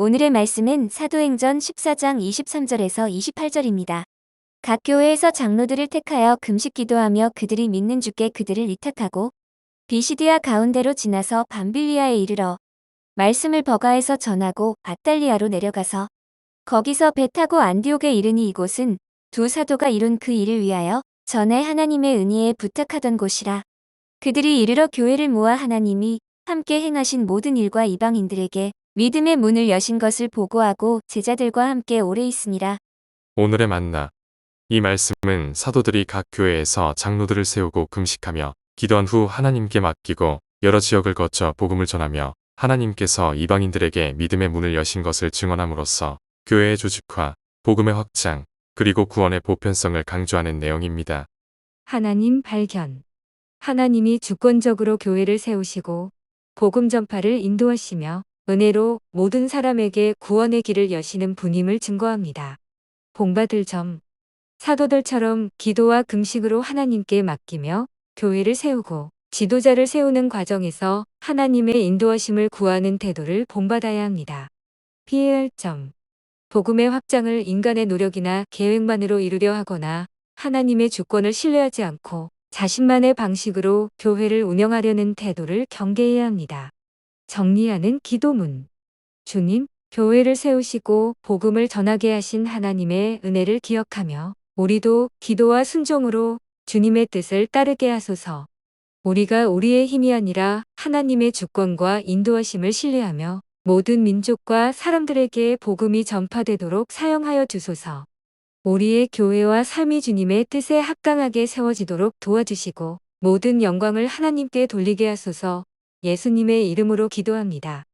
오늘의 말씀은 사도행전 14장 23절에서 28절입니다. 각 교회에서 장로들을 택하여 금식 기도하며 그들이 믿는 주께 그들을 위탁하고 비시디아 가운데로 지나서 밤빌리아에 이르러 말씀을 버가에서 전하고 아달리아로 내려가서 거기서 배 타고 안디옥에 이르니 이곳은 두 사도가 이룬 그 일을 위하여 전에 하나님의 은혜에 부탁하던 곳이라. 그들이 이르러 교회를 모아 하나님이 함께 행하신 모든 일과 이방인들에게 믿음의 문을 여신 것을 보고하고 제자들과 함께 오래 있으니라. 오늘의 만나. 이 말씀은 사도들이 각 교회에서 장로들을 세우고 금식하며 기도한 후 하나님께 맡기고 여러 지역을 거쳐 복음을 전하며 하나님께서 이방인들에게 믿음의 문을 여신 것을 증언함으로써 교회의 조직화, 복음의 확장, 그리고 구원의 보편성을 강조하는 내용입니다. 하나님 발견. 하나님이 주권적으로 교회를 세우시고 복음 전파를 인도하시며 은혜로 모든 사람에게 구원의 길을 여시는 분임을 증거합니다. 본받을 점. 사도들처럼 기도와 금식으로 하나님께 맡기며 교회를 세우고 지도자를 세우는 과정에서 하나님의 인도하심을 구하는 태도를 본받아야 합니다. 피해야 할 점. 복음의 확장을 인간의 노력이나 계획만으로 이루려 하거나 하나님의 주권을 신뢰하지 않고 자신만의 방식으로 교회를 운영하려는 태도를 경계해야 합니다. 정리하는 기도문. 주님, 교회를 세우시고 복음을 전하게 하신 하나님의 은혜를 기억하며 우리도 기도와 순종으로 주님의 뜻을 따르게 하소서. 우리가 우리의 힘이 아니라 하나님의 주권과 인도하심을 신뢰하며 모든 민족과 사람들에게 복음이 전파되도록 사용하여 주소서. 우리의 교회와 삶이 주님의 뜻에 합당하게 세워지도록 도와주시고 모든 영광을 하나님께 돌리게 하소서 예수님의 이름으로 기도합니다.